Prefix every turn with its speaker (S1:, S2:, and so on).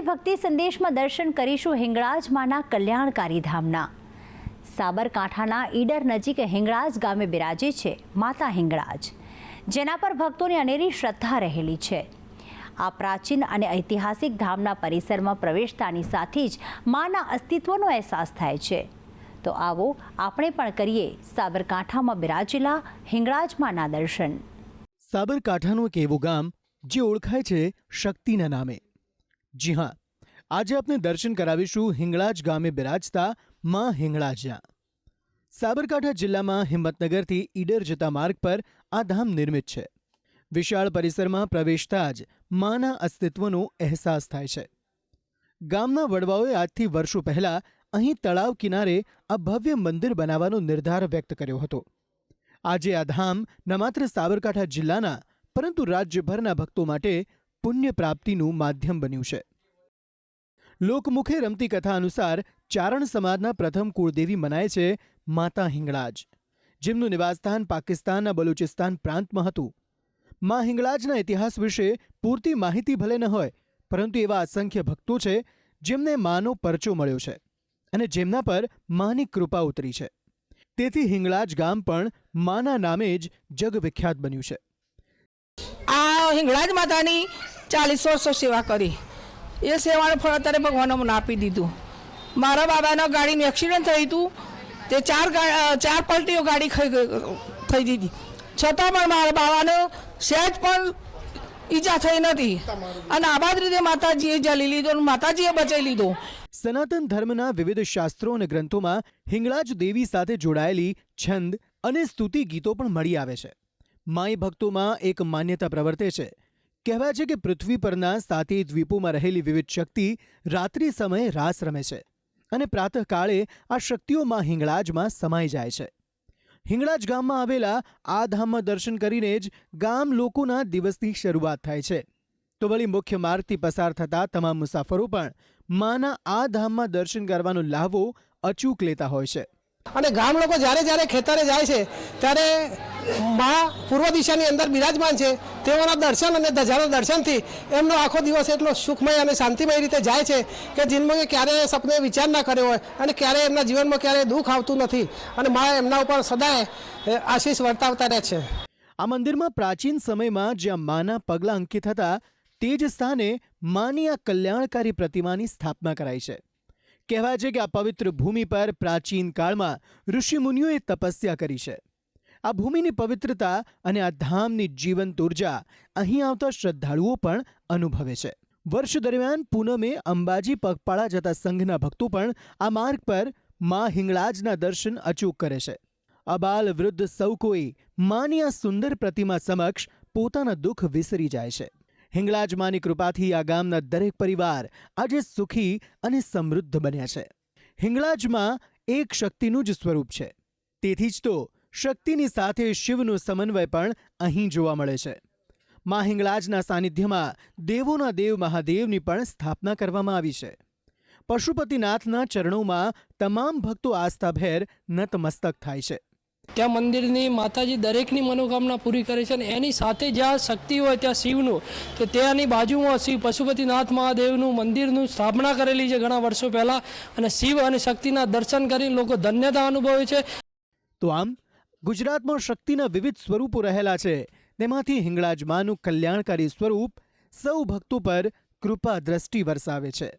S1: આજે ભક્તિ સંદેશમાં દર્શન કરીશું હિંગળાજમાંના કલ્યાણકારી ધામના. સાબરકાંઠાના ઈડર નજીક હિંગળાજ ગામે બિરાજે છે માતા હિંગળાજ, જેના પર ભક્તોની અનેરી શ્રદ્ધા રહેલી છે. આ પ્રાચીન અને ઐતિહાસિક ધામના પરિસરમાં પ્રવેશતાની સાથે જ માના અસ્તિત્વનો અહેસાસ થાય છે. તો આવો આપણે પણ કરીએ સાબરકાંઠામાં બિરાજેલા હિંગળાજ માના દર્શન.
S2: સાબરકાંઠાનું એક એવું ગામ, જે ઓળખાય છે શક્તિના નામે. જી હા, આજે આપણે દર્શન કરાવીશું હિંગળાજ ગામે બિરાજતા માં હિંગળાજા સાબરકાંઠા જિલ્લામાં હિંમતનગરથી ઈડર જતા માર્ગ પર આ ધામ નિર્મિત છે. વિશાળ પરિસરમાં પ્રવેશતા જ માના અસ્તિત્વનો અહેસાસ થાય છે. ગામના વડવાઓએ આજથી વર્ષો પહેલા અહીં તળાવ કિનારે આ ભવ્ય મંદિર બનાવવાનો નિર્ધાર વ્યક્ત કર્યો હતો. આજે આ ધામ ન માત્ર સાબરકાંઠા જિલ્લાના, પરંતુ રાજ્યભરના ભક્તો માટે પુણ્ય પ્રાપ્તિનું માધ્યમ બન્યું છે. લોકમુખે રમતી કથા અનુસાર ચારણ સમાજના પ્રથમ કુળદેવી મનાય છે માતા હિંગળાજ. જેમનું નિવાસસ્થાન પાકિસ્તાનના બલુચિસ્તાન પ્રાંતમાં હતું. મા હિંગળાજના ઇતિહાસ વિશે પૂરતી માહિતી ભલે ન હોય, પરંતુ એવા અસંખ્ય ભક્તો છે જેમને માનો પરચો મળ્યો છે અને જેમના પર માની કૃપા ઉતરી છે. તેથી હિંગળાજ ગામ પણ માના નામે જ જગવિખ્યાત બન્યું છે.
S3: આ હિંગળાજ માતાની ચાલીસ વર્ષો સેવા કરી. એ સેવાનું ફળ અત્યારે ભગવાને મને આપી દીધું. મારા બાબાના ગાડીનું એક્સિડન્ટ થયું હતું. તે ચાર ચાર પલટીઓ ગાડી થઈ દીધી. છતાં પણ મારા બાબાને સહેજ પણ ઈજા થઈ નથી. અને આબાદ રીતે માતાજીએ જલી લીધો અને માતાજીએ બચાવી લીધો.
S2: સનાતન ધર્મના વિવિધ શાસ્ત્રો અને ગ્રંથોમાં હિંગળાજ દેવી સાથે જોડાયેલી છંદ અને સ્તુતિ ગીતો પણ મળી આવે છે. માઈ ભક્તોમાં એક માન્યતા પ્રવર્તે છે. કહેવાય છે કે પૃથ્વી પરના સાતી દ્વીપોમાં રહેલી વિવિધ શક્તિ રાત્રિ સમયે રાસ રમે છે અને પ્રાતઃકાળે આ શક્તિઓમાં હિંગળાજમાં સમાઈ જાય છે. હિંગળાજ ગામમાં આવેલા આ ધામમાં દર્શન કરીને જ ગામ લોકોના દિવસની શરૂઆત થાય છે. તો વળી મુખ્ય માર્ગથી પસાર થતા તમામ મુસાફરો પણ માના આ ધામમાં દર્શન કરવાનો લાહવો અચૂક લેતા હોય છે.
S4: અને ગામ લોકો જ્યારે જ્યારે ખેતરે જાય છે, ત્યારે મા પૂર્વ દિશાની અંદર બિરાજમાન છે. તેઓના દર્શન અને ધજાના દર્શનથી એમનો આખો દિવસ એટલો સુખમય અને શાંતિમય રીતે જાય છે કે જિંદગી ક્યારેય સપને વિચાર ના કર્યો હોય અને ક્યારેય એમના જીવનમાં ક્યારેય દુઃખ આવતું નથી અને મા એમના ઉપર સદાય આશીષ વર્તાવતા રહે છે.
S2: આ મંદિરમાં પ્રાચીન સમયમાં જ્યાં માના પગલાં અંકિત હતા, તે જ સ્થાને માની આ કલ્યાણકારી પ્રતિમાની સ્થાપના કરાઈ છે. કહેવાય છે કે આ પવિત્ર ભૂમિ પર પ્રાચીન કાળમાં ઋષિમુનિઓએ તપસ્યા કરી છે. આ ભૂમિની પવિત્રતા અને આ ધામની જીવંત ઊર્જા અહીં આવતા શ્રદ્ધાળુઓ પણ અનુભવે છે. વર્ષ દરમિયાન પૂનમે અંબાજી પગપાળા જતા સંઘના ભક્તો પણ આ માર્ગ પર મા હિંગળાજના દર્શન અચૂક કરે છે. અબાલ વૃદ્ધ સૌ કોઈ માની આ સુંદર પ્રતિમા સમક્ષ પોતાના દુઃખ વિસરી જાય છે. હિંગળાજ માની કૃપાથી આ ગામના દરેક પરિવાર આજે સુખી અને સમૃદ્ધ બન્યા છે. હિંગળાજમાં એક શક્તિનું જ સ્વરૂપ છે. તેથી જ તો શક્તિની સાથે શિવનો સમન્વય પણ અહીં જોવા મળે છે. મા હિંગળાજના સાનિધ્યમાં દેવોના દેવ મહાદેવની પણ સ્થાપના કરવામાં આવી છે. પશુપતિનાથના ચરણોમાં તમામ ભક્તો આસ્થાભેર નતમસ્તક થાય છે.
S5: ત્યાં મંદિરની માતાજી દરેકની મનોકામના પૂરી કરે છે અને એની સાથે જ્યાં શક્તિ હોય ત્યાં શિવનું તો ત્યાંની બાજુમાં શિવ પશુપતિનાથ મહાદેવનું મંદિરનું સ્થાપના કરેલી છે ઘણા વર્ષો પહેલાં અને શિવ અને શક્તિના દર્શન કરીને લોકો ધન્યતા અનુભવે છે.
S2: તો આમ ગુજરાતમાં શક્તિના વિવિધ સ્વરૂપો રહેલા છે. તેમાંથી હિંગળાજ માનું કલ્યાણકારી સ્વરૂપ સૌ ભક્તો પર કૃપા દ્રષ્ટિ વરસાવે છે.